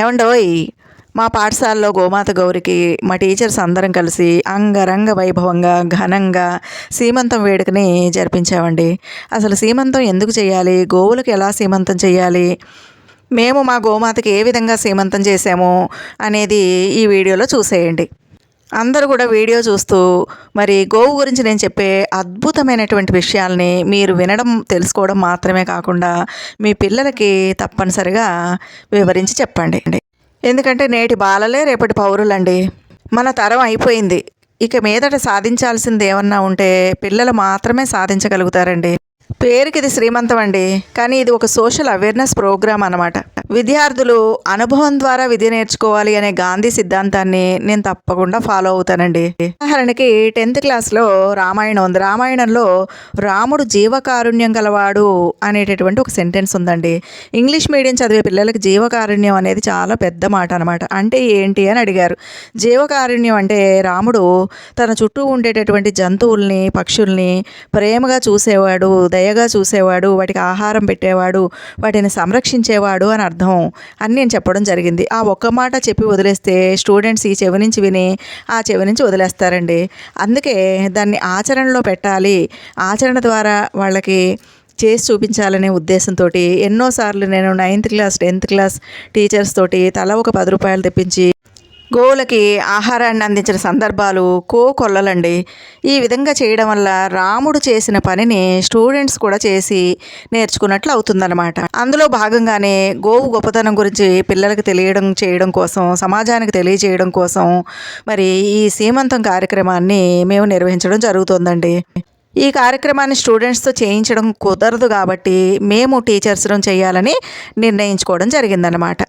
ఏమండోయ్ మా పాఠశాలలో గోమాత గౌరికి మా టీచర్స్ అందరం కలిసి అంగరంగ వైభవంగా ఘనంగా సీమంతం వేడుకని జరిపించామండి. అసలు సీమంతం ఎందుకు చేయాలి? గోవులకు ఎలా సీమంతం చేయాలి? మేము మా గోమాతకి ఏ విధంగా సీమంతం చేసాము అనేది ఈ వీడియోలో చూసేయండి. అందరూ కూడా వీడియో చూస్తూ మరి గోవు గురించి నేను చెప్పే అద్భుతమైనటువంటి విషయాల్ని మీరు వినడం తెలుసుకోవడం మాత్రమే కాకుండా మీ పిల్లలకి తప్పనిసరిగా వివరించి చెప్పండి. ఎందుకంటే నేటి బాలలే రేపటి పౌరులండి. మన తరం అయిపోయింది. ఇక మీదట సాధించాల్సింది ఏమన్నా ఉంటే పిల్లలు మాత్రమే సాధించగలుగుతారండి. పేరుకి ఇది శ్రీమంతం అండి. కానీ ఇది ఒక సోషల్ అవేర్నెస్ ప్రోగ్రామ్ అనమాట విద్యార్థులు అనుభవం ద్వారా విద్య నేర్చుకోవాలి అనే గాంధీ సిద్ధాంతాన్ని నేను తప్పకుండా ఫాలో అవుతానండి. ఉదాహరణకి టెన్త్ క్లాస్లో రామాయణం ఉంది. రామాయణంలో రాముడు జీవకారుణ్యం గలవాడు అనేటటువంటి ఒక సెంటెన్స్ ఉందండి. ఇంగ్లీష్ మీడియం చదివే పిల్లలకి జీవకారుణ్యం అనేది చాలా పెద్ద మాట అనమాట అంటే ఏంటి అని అడిగారు. జీవకారుణ్యం అంటే రాముడు తన చుట్టూ ఉండేటటువంటి జంతువుల్ని పక్షుల్ని ప్రేమగా చూసేవాడు దయగా చూసేవాడు వాటికి ఆహారం పెట్టేవాడు వాటిని సంరక్షించేవాడు అని అర్థం. అని నేను చెప్పడం జరిగింది. ఆ ఒక్క మాట చెప్పి వదిలేస్తే స్టూడెంట్స్ ఈ చెవి నుంచి విని ఆ చెవి నుంచి వదిలేస్తారండి. అందుకే దాన్ని ఆచరణలో పెట్టాలి. ఆచరణ ద్వారా వాళ్ళకి చేసి చూపించాలనే ఉద్దేశంతో ఎన్నోసార్లు నేను ninth class tenth class teachers తోటి తల ఒక పది రూపాయలు తెప్పించి గోవులకి ఆహారాన్ని అందించిన సందర్భాలు కో కొల్లలండి. ఈ విధంగా చేయడం వల్ల రాముడు చేసిన పనిని స్టూడెంట్స్ కూడా చేసి నేర్చుకున్నట్లు అవుతుందన్నమాట. అందులో భాగంగానే గోవు గొప్పతనం గురించి పిల్లలకు తెలియడం చేయడం కోసం సమాజానికి తెలియజేయడం కోసం మరి ఈ సీమంతం కార్యక్రమాన్ని మేము నిర్వహించడం జరుగుతుందండి. ఈ కార్యక్రమాన్ని స్టూడెంట్స్తో చేయించడం కుదరదు కాబట్టి మేము టీచర్స్ను చేయాలని నిర్ణయించుకోవడం జరిగిందనమాట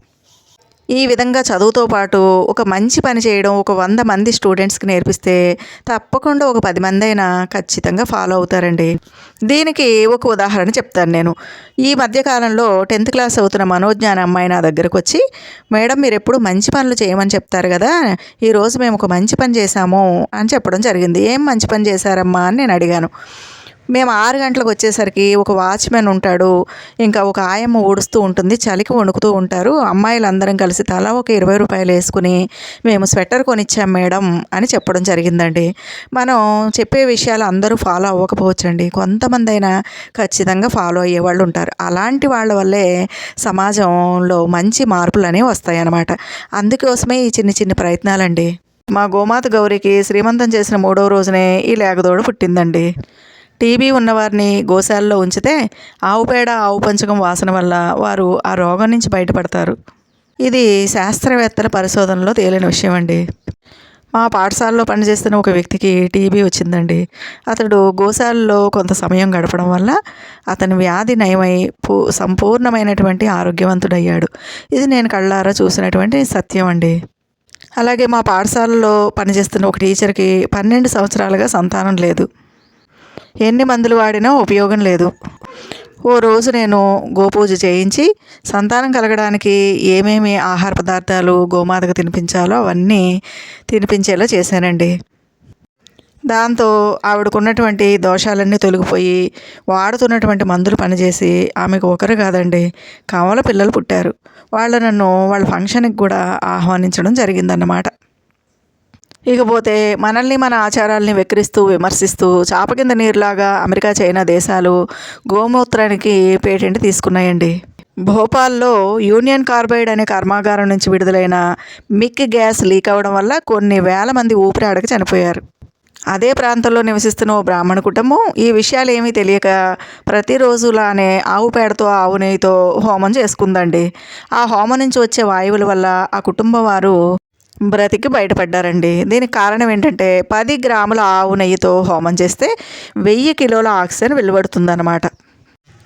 ఈ విధంగా చదువుతో పాటు ఒక మంచి పని చేయడం ఒక వంద మంది స్టూడెంట్స్కి నేర్పిస్తే తప్పకుండా ఒక పది మంది అయినా ఖచ్చితంగా ఫాలో అవుతారండి. దీనికి ఒక ఉదాహరణ చెప్తాను నేను. ఈ మధ్యకాలంలో టెన్త్ క్లాస్ అవుతున్న మనోజ్ఞాన అమ్మాయి నా దగ్గరకు వచ్చి మేడం మీరు ఎప్పుడు మంచి పనులు చేయమని చెప్తారు కదా ఈరోజు మేము ఒక మంచి పని చేశాము అని చెప్పడం జరిగింది. ఏం మంచి పని చేశారమ్మా అని నేను అడిగాను. మేము ఆరు గంటలకు వచ్చేసరికి ఒక వాచ్మెన్ ఉంటాడు. ఇంకా ఒక ఆయమ్మ ఊడుస్తూ ఉంటుంది చలికి వణుకుతూ ఉంటారు. అమ్మాయిలు అందరం కలిసి తలా ఒక ఇరవై రూపాయలు వేసుకుని మేము స్వెటర్ కొనిచ్చాం మేడం అని చెప్పడం జరిగిందండి. మనం చెప్పే విషయాలు అందరూ ఫాలో అవ్వకపోవచ్చండి. కొంతమంది అయినా ఖచ్చితంగా ఫాలో అయ్యే వాళ్ళు ఉంటారు. అలాంటి వాళ్ళ వల్లే సమాజంలో మంచి మార్పులు అనేవి వస్తాయన్నమాట. అందుకోసమే ఈ చిన్న చిన్న ప్రయత్నాలండి. మా గోమాత గౌరికి శ్రీమంతం చేసిన మూడవ రోజునే ఈ లేగదోడు పుట్టిందండి. టీబీ ఉన్నవారిని గోశాలలో ఉంచితే ఆవు పేడ ఆవు పంచకం వాసన వల్ల వారు ఆ రోగం నుంచి బయటపడతారు. ఇది శాస్త్రవేత్తల పరిశోధనలో తేలిన విషయం అండి. మా పాఠశాలలో పనిచేస్తున్న ఒక వ్యక్తికి టీబీ వచ్చిందండి. అతడు గోశాలలో కొంత సమయం గడపడం వల్ల అతని వ్యాధి నయమై పూ సంపూర్ణమైనటువంటి ఆరోగ్యవంతుడయ్యాడు. ఇది నేను కళ్ళారా చూసినటువంటి సత్యం అండి. అలాగే మా పాఠశాలలో పనిచేస్తున్న ఒక టీచర్కి పన్నెండు సంవత్సరాలుగా సంతానం లేదు. ఎన్ని మందులు వాడినా ఉపయోగం లేదు. ఓ రోజు నేను గోపూజ చేయించి సంతానం కలగడానికి ఏమేమి ఆహార పదార్థాలు గోమాతకు తినిపించాలో అవన్నీ తినిపించేలా చేశానండి. దాంతో ఆవిడకున్నటువంటి దోషాలన్నీ తొలగిపోయి వాడుతున్నటువంటి మందులు పనిచేసి ఆమెకు ఒకరు కాదండి కమల పిల్లలు పుట్టారు. వాళ్ళు నన్ను వాళ్ళ ఫంక్షన్కి కూడా ఆహ్వానించడం జరిగిందన్నమాట. ఇకపోతే మనల్ని మన ఆచారాల్ని వెక్కిరిస్తూ విమర్శిస్తూ చాప కింద నీరులాగా అమెరికా చైనా దేశాలు గోమూత్రానికి పేటెంట్ తీసుకున్నాయండి. భోపాల్లో యూనియన్ కార్బైడ్ అనే కర్మాగారం నుంచి విడుదలైన మిక్ గ్యాస్ లీక్ అవ్వడం వల్ల కొన్ని వేల మంది ఊపిరాడక చనిపోయారు. అదే ప్రాంతంలో నివసిస్తున్న ఓ బ్రాహ్మణ కుటుంబం ఈ విషయాలు ఏమీ తెలియక ప్రతిరోజులానే ఆవు పేడతో ఆవు నెయ్యితో హోమం చేసుకుందండి. ఆ హోమం నుంచి వచ్చే వాయువుల వల్ల ఆ కుటుంబం వారు బ్రతికి బయటపడ్డారండి. దీనికి కారణం ఏంటంటే పది గ్రాముల ఆవు నెయ్యితో హోమం చేస్తే వెయ్యి కిలోల ఆక్సిజన్ వెలువడుతుందన్నమాట.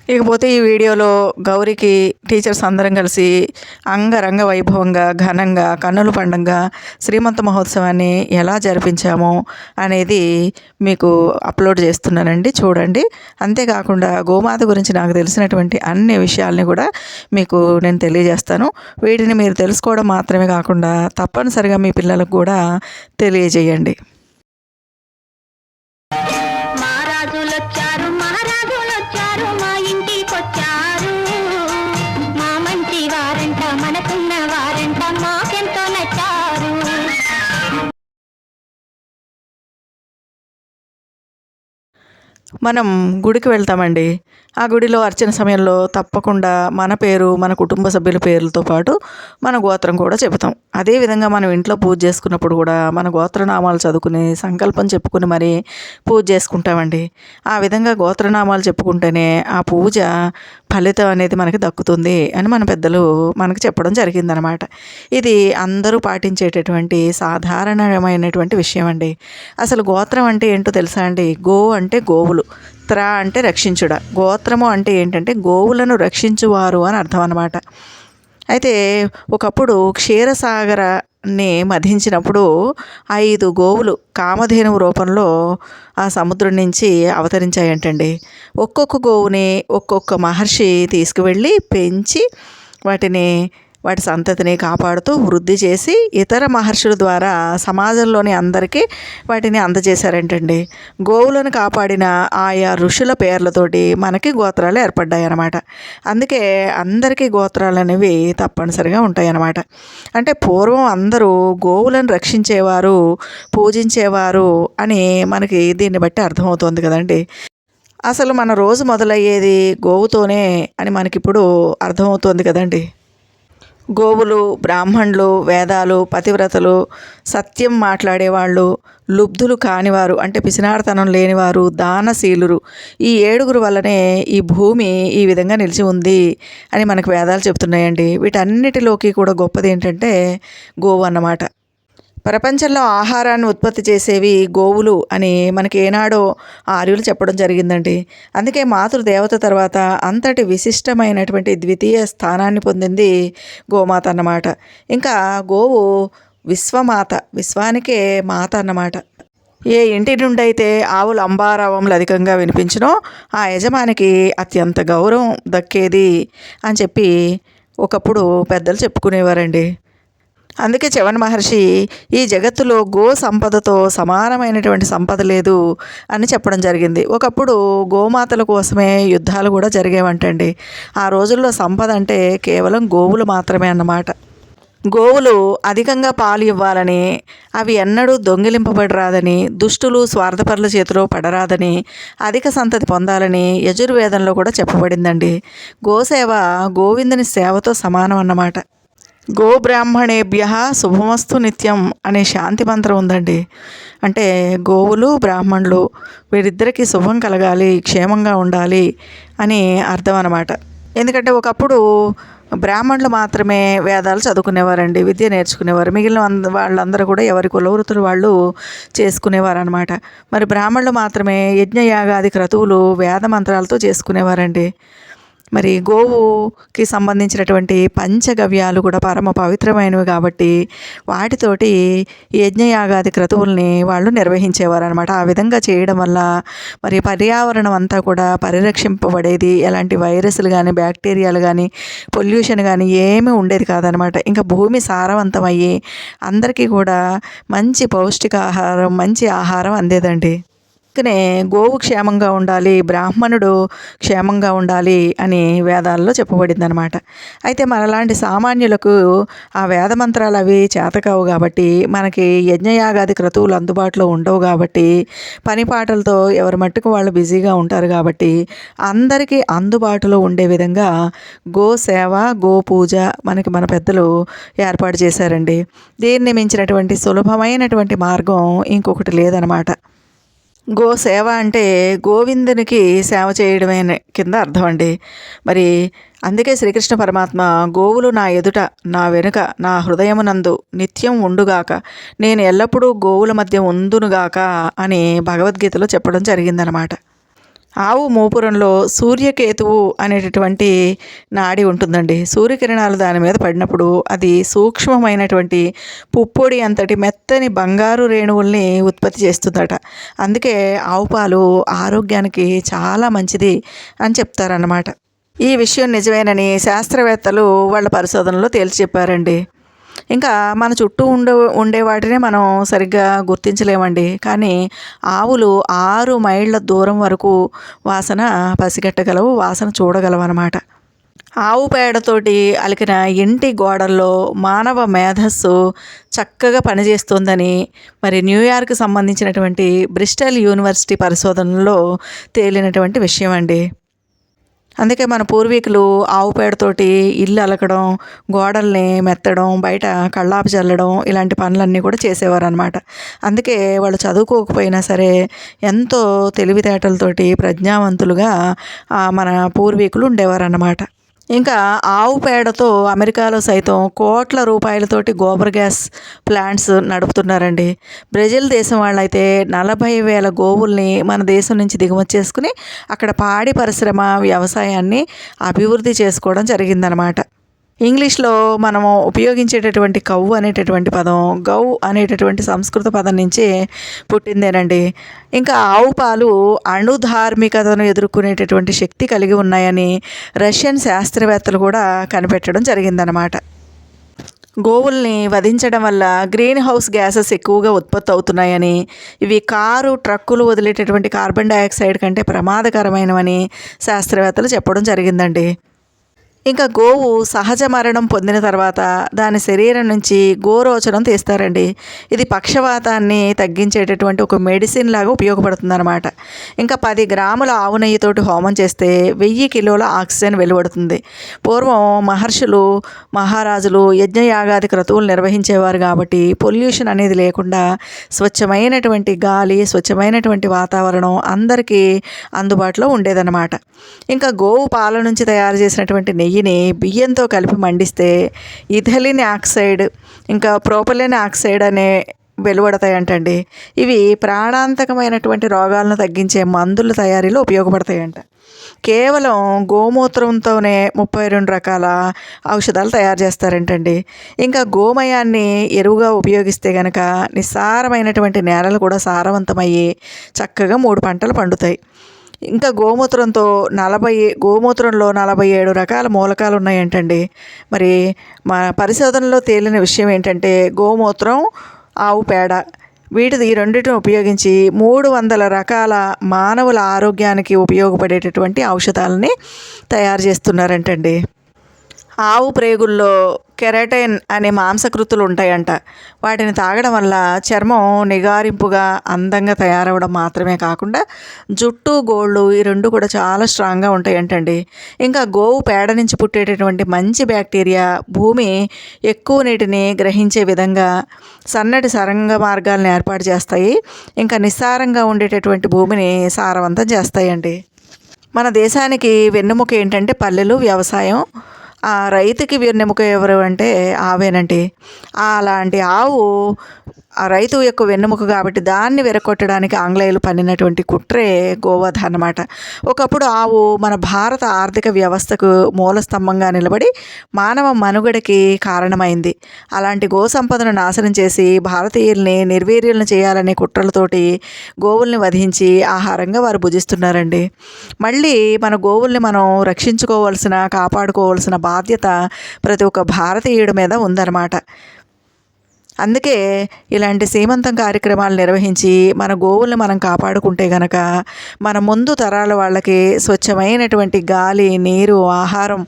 ఇకపోతే ఈ వీడియోలో గౌరికి టీచర్స్ అందరం కలిసి అంగరంగ వైభవంగా ఘనంగా కన్నుల పండుగ శ్రీమంత మహోత్సవాన్ని ఎలా జరిపించామో అనేది మీకు అప్లోడ్ చేస్తున్నానండి. చూడండి. అంతేకాకుండా గోమాత గురించి నాకు తెలిసినటువంటి అన్ని విషయాల్ని కూడా మీకు నేను తెలియజేస్తాను. వీటిని మీరు తెలుసుకోవడం మాత్రమే కాకుండా తప్పనిసరిగా మీ పిల్లలకు కూడా తెలియజేయండి. మనం గుడికి వెళ్తామండి. ఆ గుడిలో అర్చన సమయంలో తప్పకుండా మన పేరు మన కుటుంబ సభ్యుల పేర్లతో పాటు మన గోత్రం కూడా చెబుతాం. అదేవిధంగా మనం ఇంట్లో పూజ చేసుకున్నప్పుడు కూడా మన గోత్రనామాలు చదువుకుని సంకల్పం చెప్పుకుని మరి పూజ చేసుకుంటామండి. ఆ విధంగా గోత్రనామాలు చెప్పుకుంటేనే ఆ పూజ ఫలితం అనేది మనకి దక్కుతుంది అని మన పెద్దలు మనకు చెప్పడం జరిగిందనమాట. ఇది అందరూ పాటించేటటువంటి సాధారణమైనటువంటి విషయం అండి అసలు గోత్రం అంటే ఏంటో తెలుసా అండి? గో అంటే గోవులు. గోత్ర అంటే రక్షించుడ గోత్రము అంటే ఏంటంటే గోవులను రక్షించువారు అని అర్థం అనమాట అయితే ఒకప్పుడు క్షీరసాగరాన్ని మధించినప్పుడు ఐదు గోవులు కామధేనువు రూపంలో ఆ సముద్రం నుంచి అవతరించాయంటండి. ఒక్కొక్క గోవుని ఒక్కొక్క మహర్షి తీసుకువెళ్ళి పెంచి వాటిని వాటి సంతతిని కాపాడుతూ వృద్ధి చేసి ఇతర మహర్షుల ద్వారా సమాజంలోని అందరికీ వాటిని అందజేశారంటండి? గోవులను కాపాడిన ఆయా ఋషుల పేర్లతోటి మనకి గోత్రాలు ఏర్పడ్డాయి అన్నమాట అందుకే అందరికీ గోత్రాలు అనేవి తప్పనిసరిగా ఉంటాయి అన్నమాట అంటే పూర్వం అందరూ గోవులను రక్షించేవారు పూజించేవారు అని మనకి దీన్ని బట్టి అర్థమవుతుంది కదండి. అసలు మన రోజు మొదలయ్యేది గోవుతోనే అని మనకిప్పుడు అర్థమవుతోంది కదండి. గోవులు బ్రాహ్మణులు వేదాలు పతివ్రతలు సత్యం మాట్లాడేవాళ్ళు లుబ్ధులు కానివారు అంటే పిసినాడతనం లేనివారు దానశీలురు. ఈ ఏడుగురు వల్లనే ఈ భూమి ఈ విధంగా నిలిచి ఉంది అని మనకు వేదాలు చెప్తున్నాయండి వీటన్నిటిలోకి కూడా గొప్పది ఏంటంటే గోవు అన్నమాట. ప్రపంచంలో ఆహారాన్ని ఉత్పత్తి చేసేవి గోవులు అని మనకి ఏనాడో ఆర్యులు చెప్పడం జరిగిందండి. అందుకే మాతృదేవత తర్వాత అంతటి విశిష్టమైనటువంటి ద్వితీయ స్థానాన్ని పొందింది గోమాత అన్నమాట. ఇంకా గోవు విశ్వమాత విశ్వానికే మాత అన్నమాట. ఏ ఇంటి నుండి అయితే ఆవులు అంబారావములు అధికంగా వినిపించినో ఆ యజమానికి అత్యంత గౌరవం దక్కేది అని చెప్పి ఒకప్పుడు పెద్దలు చెప్పుకునేవారండి. అందుకే చవన్ మహర్షి ఈ జగత్తులో గో సంపదతో సమానమైనటువంటి సంపద లేదు అని చెప్పడం జరిగింది. ఒకప్పుడు గోమాతల కోసమే యుద్ధాలు కూడా జరిగేవంటండి. ఆ రోజుల్లో సంపద అంటే కేవలం గోవులు మాత్రమే అన్నమాట. గోవులు అధికంగా పాలు ఇవ్వాలని అవి ఎన్నడూ దొంగిలింపబడరాదని దుష్టులు స్వార్థపరుల చేతిలో పడరాదని అధిక సంతతి పొందాలని యజుర్వేదంలో కూడా చెప్పబడిందండి. గోసేవ గోవిందుని సేవతో సమానం అన్నమాట. గోబ్రాహ్మణేభ్య శుభమస్తు నిత్యం అనే శాంతి మంత్రం ఉందండి. అంటే గోవులు బ్రాహ్మణులు వీరిద్దరికీ శుభం కలగాలి క్షేమంగా ఉండాలి అని అర్థం అనమాట ఎందుకంటే ఒకప్పుడు బ్రాహ్మణులు మాత్రమే వేదాలు చదువుకునేవారండి విద్య నేర్చుకునేవారు. మిగిలిన వాళ్ళందరూ కూడా ఎవరి కులవృత్తులు వాళ్ళు చేసుకునేవారు అనమాట మరి బ్రాహ్మణులు మాత్రమే యజ్ఞయాగాది క్రతువులు వేద మంత్రాలతో చేసుకునేవారండి. మరి గోవుకి సంబంధించినటువంటి పంచగవ్యాలు కూడా పరమ పవిత్రమైనవి కాబట్టి వాటితోటి యజ్ఞయాగాది క్రతువుల్ని వాళ్ళు నిర్వహించేవారు అనమాట ఆ విధంగా చేయడం వల్ల మరి పర్యావరణం అంతా కూడా పరిరక్షింపబడేది. ఎలాంటి వైరస్లు కానీ బ్యాక్టీరియాలు కానీ పొల్యూషన్ కానీ ఏమీ ఉండేది కాదనమాట ఇంకా భూమి సారవంతమయ్యి అందరికీ కూడా మంచి పౌష్టికాహారం మంచి ఆహారం అందేదండి. అందుకనే గోవు క్షేమంగా ఉండాలి బ్రాహ్మణుడు క్షేమంగా ఉండాలి అని వేదాల్లో చెప్పబడిందనమాట అయితే మనలాంటి సామాన్యులకు ఆ వేద మంత్రాలు అవి చేతకావు కాబట్టి మనకి యజ్ఞయాగాది క్రతువులు అందుబాటులో ఉండవు కాబట్టి పని పాటలతో ఎవరి మట్టుకు వాళ్ళు బిజీగా ఉంటారు కాబట్టి అందరికీ అందుబాటులో ఉండే విధంగా గో సేవ గో పూజ మనకి మన పెద్దలు ఏర్పాటు చేశారండి. దీన్ని మించినటువంటి సులభమైనటువంటి మార్గం ఇంకొకటి లేదనమాట గో సేవ అంటే గోవిందునికి సేవ చేయడమే కింద అర్థం అండి. మరి అందుకే శ్రీకృష్ణ పరమాత్మ గోవులు నా ఎదుట నా వెనుక నా హృదయమునందు నిత్యం ఉండుగాక నేను ఎల్లప్పుడూ గోవుల మధ్య ఉందునుగాక అని భగవద్గీతలో చెప్పడం జరిగిందనమాట. ఆవు మూపురంలో సూర్యకేతువు అనేటటువంటి నాడి ఉంటుందండి. సూర్యకిరణాలు దాని మీద పడినప్పుడు అది సూక్ష్మమైనటువంటి పుప్పొడి అంతటి మెత్తని బంగారు రేణువుల్ని ఉత్పత్తి చేస్తుందట. అందుకే ఆవు పాలు ఆరోగ్యానికి చాలా మంచిది అని చెప్తారన్నమాట. ఈ విషయం నిజమేనని శాస్త్రవేత్తలు వాళ్ళ పరిశోధనలో తేల్చి చెప్పారండి. ఇంకా మన చుట్టూ ఉండే ఉండే వాటిని మనం సరిగ్గా గుర్తించలేమండి. కానీ ఆవులు ఆరు మైళ్ళ దూరం వరకు వాసన పసిగట్టగలవు వాసన చూడగలవు అనమాట ఆవు పేడతోటి అలికిన ఇంటి గోడల్లో మానవ మేధస్సు చక్కగా పనిచేస్తుందని మరి న్యూయార్క్ సంబంధించినటువంటి బ్రిస్టల్ యూనివర్సిటీ పరిశోధనలో తేలినటువంటి విషయం అండి అందుకే మన పూర్వీకులు ఆవు పేడతోటి ఇల్లు అలకడం గోడల్ని మెత్తడం బయట కళ్ళాపు చల్లడం ఇలాంటి పనులన్నీ కూడా చేసేవారు అనమాట అందుకే వాళ్ళు చదువుకోకపోయినా సరే ఎంతో తెలివితేటలతోటి ప్రజ్ఞావంతులుగా మన పూర్వీకులు ఉండేవారు అన్నమాట ఇంకా ఆవు పేడతో అమెరికాలో సైతం కోట్ల రూపాయలతోటి గోబర్ గ్యాస్ ప్లాంట్స్ నడుపుతున్నారండి. బ్రెజిల్ దేశం వాళ్ళైతే నలభై వేల గోవుల్ని మన దేశం నుంచి దిగుమతి చేసుకుని అక్కడ పాడి పరిశ్రమ వ్యవసాయాన్ని అభివృద్ధి చేసుకోవడం జరిగిందనమాట. ఇంగ్లీష్లో మనము ఉపయోగించేటటువంటి కవ్వు అనేటటువంటి పదం గౌ అనేటటువంటి సంస్కృత పదం నుంచి పుట్టిందేనండి. ఇంకా ఆవు పాలు అణుధార్మికతను ఎదుర్కొనేటటువంటి శక్తి కలిగి ఉన్నాయని రష్యన్ శాస్త్రవేత్తలు కూడా కనిపెట్టడం జరిగిందనమాట గోవుల్ని వధించడం వల్ల గ్రీన్ హౌస్ గ్యాసెస్ ఎక్కువగా ఉత్పత్తి అవుతున్నాయని ఇవి కారు ట్రక్కులు వదిలేటటువంటి కార్బన్ డయాక్సైడ్ కంటే ప్రమాదకరమైనవని శాస్త్రవేత్తలు చెప్పడం జరిగిందండి. ఇంకా గోవు సహజ మరణం పొందిన తర్వాత దాని శరీరం నుంచి గోరోచనం తీస్తారండి. ఇది పక్షవాతాన్ని తగ్గించేటటువంటి ఒక మెడిసిన్ లాగా ఉపయోగపడుతుందన్నమాట. ఇంకా పది గ్రాముల ఆవు నెయ్యితోటి హోమం చేస్తే వెయ్యి కిలోల ఆక్సిజన్ వెలువడుతుంది. పూర్వం మహర్షులు మహారాజులు యజ్ఞయాగాది క్రతువులు నిర్వహించేవారు కాబట్టి పొల్యూషన్ అనేది లేకుండా స్వచ్ఛమైనటువంటి గాలి స్వచ్ఛమైనటువంటి వాతావరణం అందరికీ అందుబాటులో ఉండేదన్నమాట. ఇంకా గోవు పాల నుంచి తయారు చేసినటువంటి నెయ్యి నెయ్యిని బియ్యంతో కలిపి మండిస్తే ఇథలిన్ ఆక్సైడ్ ఇంకా ప్రోపలిన్ ఆక్సైడ్ అనే వెలువడతాయంటండి. ఇవి ప్రాణాంతకమైనటువంటి రోగాలను తగ్గించే మందుల తయారీలో ఉపయోగపడతాయంట. కేవలం గోమూత్రంతోనే ముప్పై రెండు రకాల ఔషధాలు తయారు చేస్తారంటండి. ఇంకా గోమయాన్ని ఎరువుగా ఉపయోగిస్తే గనక నిస్సారమైనటువంటి నేలలు కూడా సారవంతమయ్యి చక్కగా మూడు పంటలు పండుతాయి. ఇంకా గోమూత్రంతో నలభై గోమూత్రంలో నలభై ఏడు రకాల మూలకాలు ఉన్నాయంటండి. మరి మా పరిశోధనలో తేలిన విషయం ఏంటంటే గోమూత్రం ఆవు పేడ వీటిది ఈ రెండింటిని ఉపయోగించి మూడు వందల రకాల మానవుల ఆరోగ్యానికి ఉపయోగపడేటటువంటి ఔషధాలని తయారు చేస్తున్నారంటండి. ఆవు ప్రేగుల్లో కెరటైన్ అనే మాంసకృతులు ఉంటాయంట. వాటిని తాగడం వల్ల చర్మం నిగారింపుగా అందంగా తయారవడం మాత్రమే కాకుండా జుట్టు గోళ్ళు ఈ రెండు కూడా చాలా స్ట్రాంగ్గా ఉంటాయంటండి. ఇంకా గోవు పేడ నుంచి పుట్టేటటువంటి మంచి బ్యాక్టీరియా భూమి ఎక్కువ నీటిని గ్రహించే విధంగా సన్నటి సరంగ మార్గాలను ఏర్పాటు చేస్తాయి. ఇంకా నిస్సారంగా ఉండేటటువంటి భూమిని సారవంతం చేస్తాయండి. మన దేశానికి వెన్నెముక ఏంటంటే పల్లెలు వ్యవసాయం. ఆ రైతుకి వెన్నెముక ఎవరు అంటే ఆవేనండి అలాంటి ఆవు ఆ రైతు యొక్క వెన్నెముక కాబట్టి దాన్ని వెరకొట్టడానికి ఆంగ్లేయులు పన్నినటువంటి కుట్రే గోవధ అన్నమాట. ఒకప్పుడు ఆవు మన భారత ఆర్థిక వ్యవస్థకు మూల స్తంభంగా నిలబడి మానవ మనుగడకి కారణమైంది. అలాంటి గో సంపదను నాశనం చేసి భారతీయుల్ని నిర్వీర్యులను చేయాలనే కుట్రలతోటి గోవుల్ని వధించి ఆహారంగా వారు భుజిస్తున్నారండి. మళ్ళీ మన గోవుల్ని మనం రక్షించుకోవాల్సిన కాపాడుకోవాల్సిన బాధ్యత ప్రతి ఒక్క భారతీయుడి మీద ఉందన్నమాట. అందుకే ఇలాంటి సీమంతం కార్యక్రమాలు నిర్వహించి మన గోవుల్ని మనం కాపాడుకుంటే గనక మన ముందు తరాల వాళ్ళకి స్వచ్ఛమైనటువంటి గాలి నీరు ఆహారం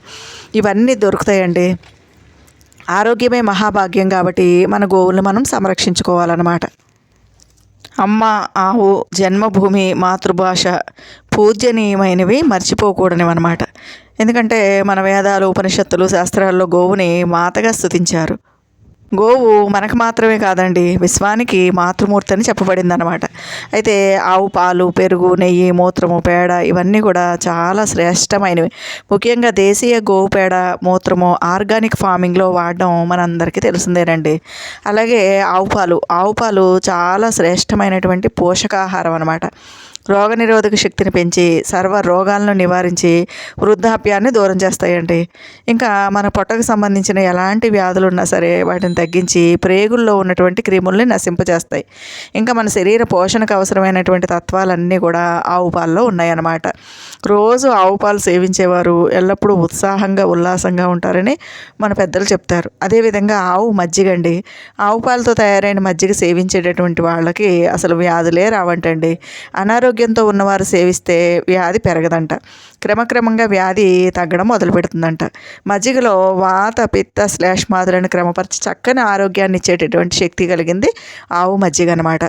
ఇవన్నీ దొరుకుతాయండి. ఆరోగ్యమే మహాభాగ్యం కాబట్టి మన గోవుల్ని మనం సంరక్షించుకోవాలన్నమాట. అమ్మ ఆవు జన్మభూమి మాతృభాష పూజనీయమైనవి మర్చిపోకూడనివి అనమాట ఎందుకంటే మన వేదాలు ఉపనిషత్తులు శాస్త్రాల్లో గోవుని మాతగా స్థుతించారు గోవు మనకు మాత్రమే కాదండి. విశ్వానికి మాతృమూర్తి అని చెప్పబడింది అనమాట అయితే ఆవు పాలు పెరుగు నెయ్యి మూత్రము పేడ ఇవన్నీ కూడా చాలా శ్రేష్టమైనవి. ముఖ్యంగా దేశీయ గోవు పేడ మూత్రము ఆర్గానిక్ ఫార్మింగ్లో వాడడం మనందరికీ తెలిసిందేనండి. అలాగే ఆవు పాలు ఆవు పాలు చాలా శ్రేష్టమైనటువంటి పోషకాహారం అనమాట రోగనిరోధక శక్తిని పెంచి సర్వ రోగాలను నివారించి వృద్ధాప్యాన్ని దూరం చేస్తాయండి. ఇంకా మన పొట్టకు సంబంధించిన ఎలాంటి వ్యాధులు ఉన్నా సరే వాటిని తగ్గించి ప్రేగుల్లో ఉన్నటువంటి క్రిముల్ని నశింపజేస్తాయి. ఇంకా మన శరీర పోషణకు అవసరమైనటువంటి తత్వాలన్నీ కూడా ఆవు పాలలో ఉన్నాయన్నమాట. రోజు ఆవు పాలు సేవించేవారు ఎల్లప్పుడూ ఉత్సాహంగా ఉల్లాసంగా ఉంటారని మన పెద్దలు చెప్తారు. అదేవిధంగా ఆవు మజ్జిగ అండి. ఆవు పాలతో తయారైన మజ్జిగ సేవించేటటువంటి వాళ్ళకి అసలు వ్యాధులే రావంటండి. అనారోగ్యంతో ఉన్నవారు సేవిస్తే వ్యాధి పెరగదంట. క్రమక్రమంగా వ్యాధి తగ్గడం మొదలు పెడుతుందంట. మజ్జిగలో వాత పిత్త శ్లేష్మాదులను క్రమపరిచి చక్కని ఆరోగ్యాన్ని ఇచ్చేటటువంటి శక్తి కలిగింది ఆవు మజ్జిగ అనమాట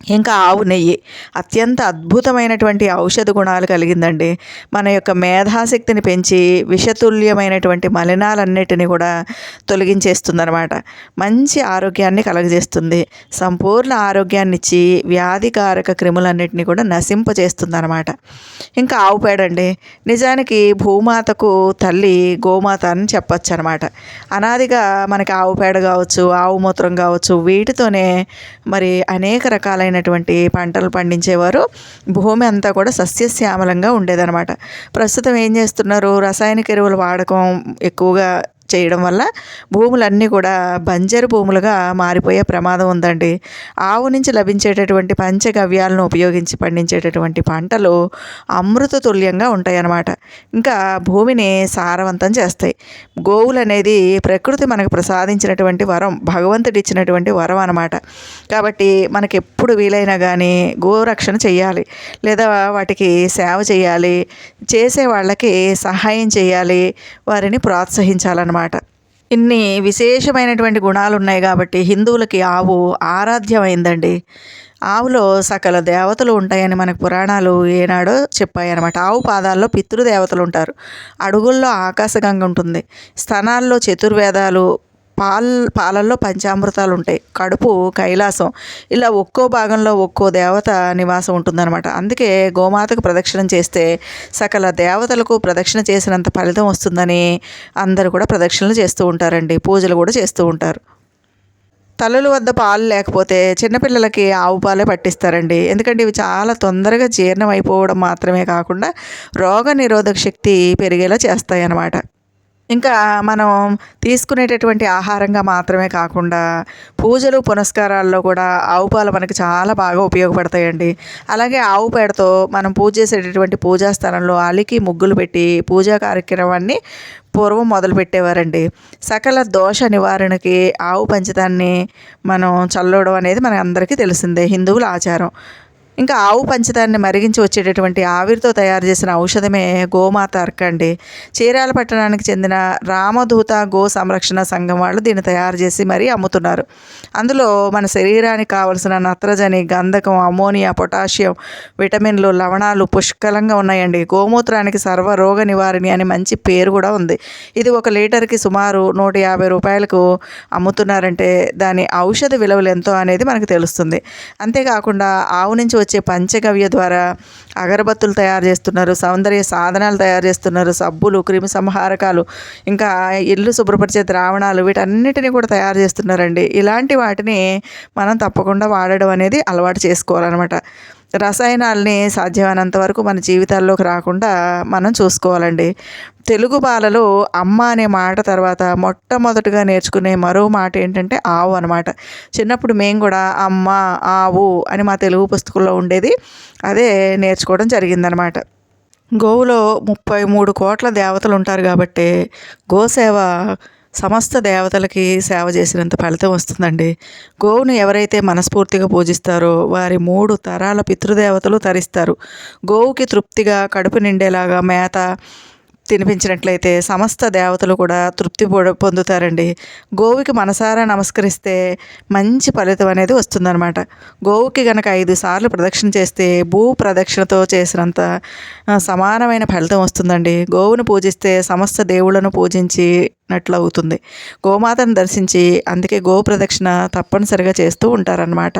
ఇంకా ఆవు నెయ్యి అత్యంత అద్భుతమైనటువంటి ఔషధ గుణాలు కలిగిందండి. మన యొక్క మేధాశక్తిని పెంచి విషతుల్యమైనటువంటి మలినాలన్నిటిని కూడా తొలగించేస్తుందనమాట మంచి ఆరోగ్యాన్ని కలగజేస్తుంది. సంపూర్ణ ఆరోగ్యాన్ని ఇచ్చి వ్యాధికారక క్రిములన్నిటిని కూడా నశింపజేస్తుందనమాట ఇంకా ఆవు పేడండి. నిజానికి భూమాతకు తల్లి గోమాత అని చెప్పచ్చు అనమాట అనాదిగా మనకి ఆవు పేడ కావచ్చు ఆవు మూత్రం కావచ్చు వీటితోనే మరి అనేక రకాలైన రకాలైనటువంటి పంటలు పండించేవారు. భూమి అంతా కూడా సస్యశ్యామలంగా ఉండేదన్నమాట. ప్రస్తుతం ఏం చేస్తున్నారు? రసాయనిక ఎరువుల వాడకం ఎక్కువగా చేయడం వల్ల భూములన్నీ కూడా బంజరు భూములుగా మారిపోయే ప్రమాదం ఉందండి. ఆవు నుంచి లభించేటటువంటి పంచగవ్యాలను ఉపయోగించి పండించేటటువంటి పంటలు అమృత తుల్యంగా ఉంటాయి అన్నమాట ఇంకా భూమిని సారవంతం చేస్తాయి. గోవులు అనేది ప్రకృతి మనకు ప్రసాదించినటువంటి వరం భగవంతుడు ఇచ్చినటువంటి వరం అనమాట కాబట్టి మనకి ఎప్పుడు వీలైనా కానీ గోరక్షణ చేయాలి లేదా వాటికి సేవ చేయాలి. చేసే వాళ్ళకి సహాయం చేయాలి. వారిని ప్రోత్సహించాలన్నమాట. ఇన్ని విశేషమైనటువంటి గుణాలు ఉన్నాయి కాబట్టి హిందువులకి ఆవు ఆరాధ్యమైందండి. ఆవులో సకల దేవతలు ఉంటాయని మనకు పురాణాలు ఏనాడో చెప్పాయి అనమాట ఆవు పాదాల్లో పితృదేవతలు ఉంటారు. అడుగుల్లో ఆకాశగంగ ఉంటుంది. స్థనాల్లో చతుర్వేదాలు పాల్ పాలల్లో పంచామృతాలు ఉంటాయి. కడుపు కైలాసం ఇలా ఒక్కో భాగంలో ఒక్కో దేవత నివాసం ఉంటుందన్నమాట. అందుకే గోమాతకు ప్రదక్షిణం చేస్తే సకల దేవతలకు ప్రదక్షిణ చేసినంత ఫలితం వస్తుందని అందరూ కూడా ప్రదక్షిణలు చేస్తూ ఉంటారండి. పూజలు కూడా చేస్తూ ఉంటారు. తల్లుల వద్ద పాలు లేకపోతే చిన్నపిల్లలకి ఆవు పాలే పట్టిస్తారండి. ఎందుకంటే ఇవి చాలా తొందరగా జీర్ణం అయిపోవడం మాత్రమే కాకుండా రోగ నిరోధక శక్తి పెరిగేలా చేస్తాయి అన్నమాట ఇంకా మనం తీసుకునేటటువంటి ఆహారంగా మాత్రమే కాకుండా పూజలు పునస్కారాల్లో కూడా ఆవు పాలు మనకి చాలా బాగా ఉపయోగపడతాయండి. అలాగే ఆవు పేడతో మనం పూజ చేసేటటువంటి పూజా స్థలంలో అలికి ముగ్గులు పెట్టి పూజా కార్యక్రమాన్ని పూర్వం మొదలు పెట్టేవారండి. సకల దోష నివారణకి ఆవు పంచదాన్ని మనం చల్లడం అనేది మన అందరికీ తెలిసిందే హిందువుల ఆచారం. ఇంకా ఆవు పంచదాన్ని మరిగించి వచ్చేటటువంటి ఆవిరితో తయారు చేసిన ఔషధమే గోమాత అర్క అండి చీరాల పట్టణానికి చెందిన రామదూత గో సంరక్షణ సంఘం వాళ్ళు దీన్ని తయారు చేసి మరీ అమ్ముతున్నారు. అందులో మన శరీరానికి కావలసిన నత్రజని గంధకం అమోనియా పొటాషియం విటమిన్లు లవణాలు పుష్కలంగా ఉన్నాయండి. గోమూత్రానికి సర్వ రోగ నివారణి అని మంచి పేరు కూడా ఉంది. ఇది ఒక లీటర్కి సుమారు నూట యాభై రూపాయలకు అమ్ముతున్నారంటే దాని ఔషధ విలువలు ఎంతో అనేది మనకు తెలుస్తుంది. అంతేకాకుండా ఆవు నుంచి వచ్చే పంచగవ్య ద్వారా అగరబత్తులు తయారు చేస్తున్నారు సౌందర్య సాధనాలు తయారు చేస్తున్నారు సబ్బులు క్రిమి సంహారకాలు ఇంకా ఇల్లు శుభ్రపరిచే ద్రావణాలు వీటన్నిటిని కూడా తయారు చేస్తున్నారండి. ఇలాంటి వాటిని మనం తప్పకుండా వాడడం అనేది అలవాటు చేసుకోవాలన్నమాట. రసాయనాల్ని సాధ్యమైనంత వరకు మన జీవితాల్లోకి రాకుండా మనం చూసుకోవాలండి. తెలుగు బాలలో అమ్మ అనే మాట తర్వాత మొట్టమొదటిగా నేర్చుకునే మరో మాట ఏంటంటే ఆవు అనమాట చిన్నప్పుడు మేము కూడా అమ్మ ఆవు అని మా తెలుగు పుస్తకంలో ఉండేది. అదే నేర్చుకోవడం జరిగిందనమాట గోవులో ముప్పై మూడు కోట్ల దేవతలు ఉంటారు కాబట్టి గోసేవ సమస్త దేవతలకి సేవ చేసినంత ఫలితం వస్తుందండి. గోవును ఎవరైతే మనస్ఫూర్తిగా పూజిస్తారో వారి మూడు తరాల పితృదేవతలు తరిస్తారు. గోవుకి తృప్తిగా కడుపు నిండేలాగా మేత తినిపించినట్లయితే సమస్త దేవతలు కూడా తృప్తి పొందుతారండి. గోవుకి మనసారా నమస్కరిస్తే మంచి ఫలితం అనేది వస్తుందన్నమాట. గోవుకి గనక ఐదు సార్లు ప్రదక్షిణ చేస్తే భూ ప్రదక్షిణతో చేసినంత సమానమైన ఫలితం వస్తుందండి. గోవును పూజిస్తే సమస్త దేవుళ్ళను పూజించినట్లు అవుతుంది గోమాతను దర్శించి అందుకే గో ప్రదక్షిణ తప్పనిసరిగా చేస్తూ ఉంటారన్నమాట.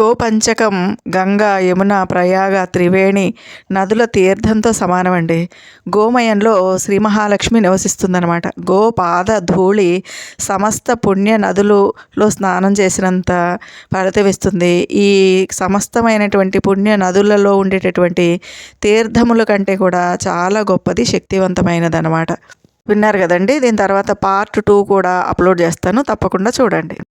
గోపంచకం గంగా యమున ప్రయాగ త్రివేణి నదుల తీర్థంతో సమానమండి. గోమయంలో శ్రీ మహాలక్ష్మి నివసిస్తుందన్నమాట. గోపాద ధూళి సమస్త పుణ్య నదులలో స్నానం చేసినంత ఫలితమిస్తుంది ఈ సమస్తమైనటువంటి పుణ్య నదులలో ఉండేటటువంటి తీర్థముల కంటే కూడా చాలా గొప్పది శక్తివంతమైనదన్నమాట. విన్నారు కదండి? దీని తర్వాత పార్ట్ టూ కూడా అప్లోడ్ చేస్తాను. తప్పకుండా చూడండి.